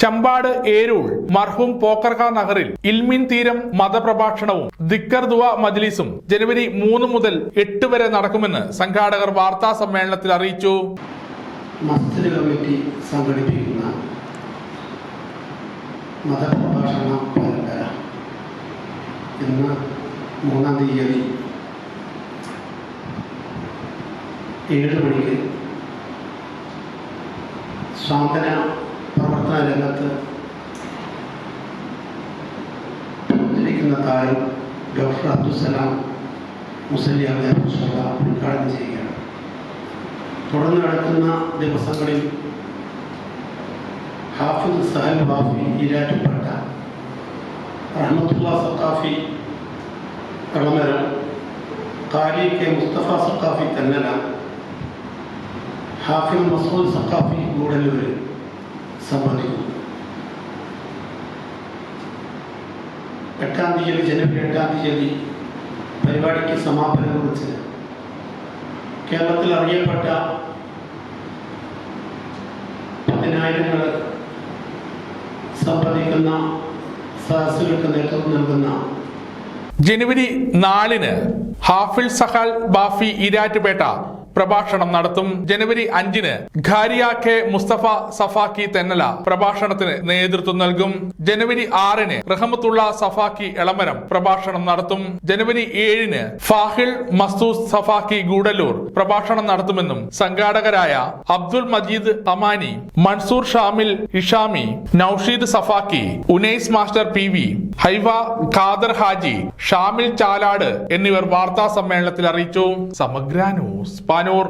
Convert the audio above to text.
ചമ്പാട് ഏരൂൾ മർഹൂം പോക്കർക നഗറിൽ ഇൽമിൻ തീരം മതപ്രഭാഷണവും ദിക്കർ ദുവ മജ്ലിസും ജനുവരി മൂന്ന് മുതൽ എട്ട് വരെ നടക്കുമെന്ന് സംഘാടകർ വാർത്താ സമ്മേളനത്തിൽ അറിയിച്ചു. തീയതി ഏഴ് മണിക്ക് സ്വാതന പ്രവർത്തന രംഗത്ത് ഇരിക്കുന്ന താരം ഡോക്ടർ അബ്ദുസലാം മുസലിയാർ ഉദ്ഘാടനം ചെയ്യുകയാണ്. തുടർന്ന് നടക്കുന്ന ദിവസങ്ങളിൽ ഹാഫിദ് സഹൽ ബാഫി ഈരാറ്റുപേട്ട റഹ്മത്തുള്ള സത്താഫി കളമരം കാരി കെ മുസ്തഫ സത്താഫി തന്നല ഹാഫിൽ മസൂദ് സത്താഫി ഗൂഡല്ലൂർ സംബന്ധിക്കുന്നു എട്ടാം തീയതി ജനുവരി എട്ടാം തീയതി പരിപാടിക്ക് സമാപനം കുറിച്ച് കേരളത്തിൽ അറിയപ്പെട്ട പതിനായിരങ്ങൾ സംബന്ധിക്കുന്ന സദസ്സുകൾക്ക് നേതൃത്വം നൽകുന്ന ജനുവരി നാലിന് ഹാഫിൽ സഹാൽ ബാഫി ഈരാറ്റുപേട്ട പ്രഭാഷണം നടത്തും. ജനുവരി അഞ്ചിന് ഖാരിയ കെ മുസ്തഫ സഫാക്കി തെന്നല പ്രഭാഷണത്തിന് നേതൃത്വം നൽകും. ജനുവരി ആറിന് റഹമത്തുള്ള സഫാക്കി എളമരം പ്രഭാഷണം നടത്തും. ജനുവരി ഏഴിന് ഫാഹിൽ മസ്തൂസ് സഫാക്കി ഗൂഡല്ലൂർ പ്രഭാഷണം നടത്തുമെന്നും സംഘാടകരായ Abdul Majeed Amani Mansoor Shamil Ishami Noushid Safaqi Unais master P V ഹൈവ Khader Haji Shamil Chalad എന്നിവർ വാർത്താ സമ്മേളനത്തിൽ അറിയിച്ചു. സമഗ്ര ന്യൂസ് പാനൂർ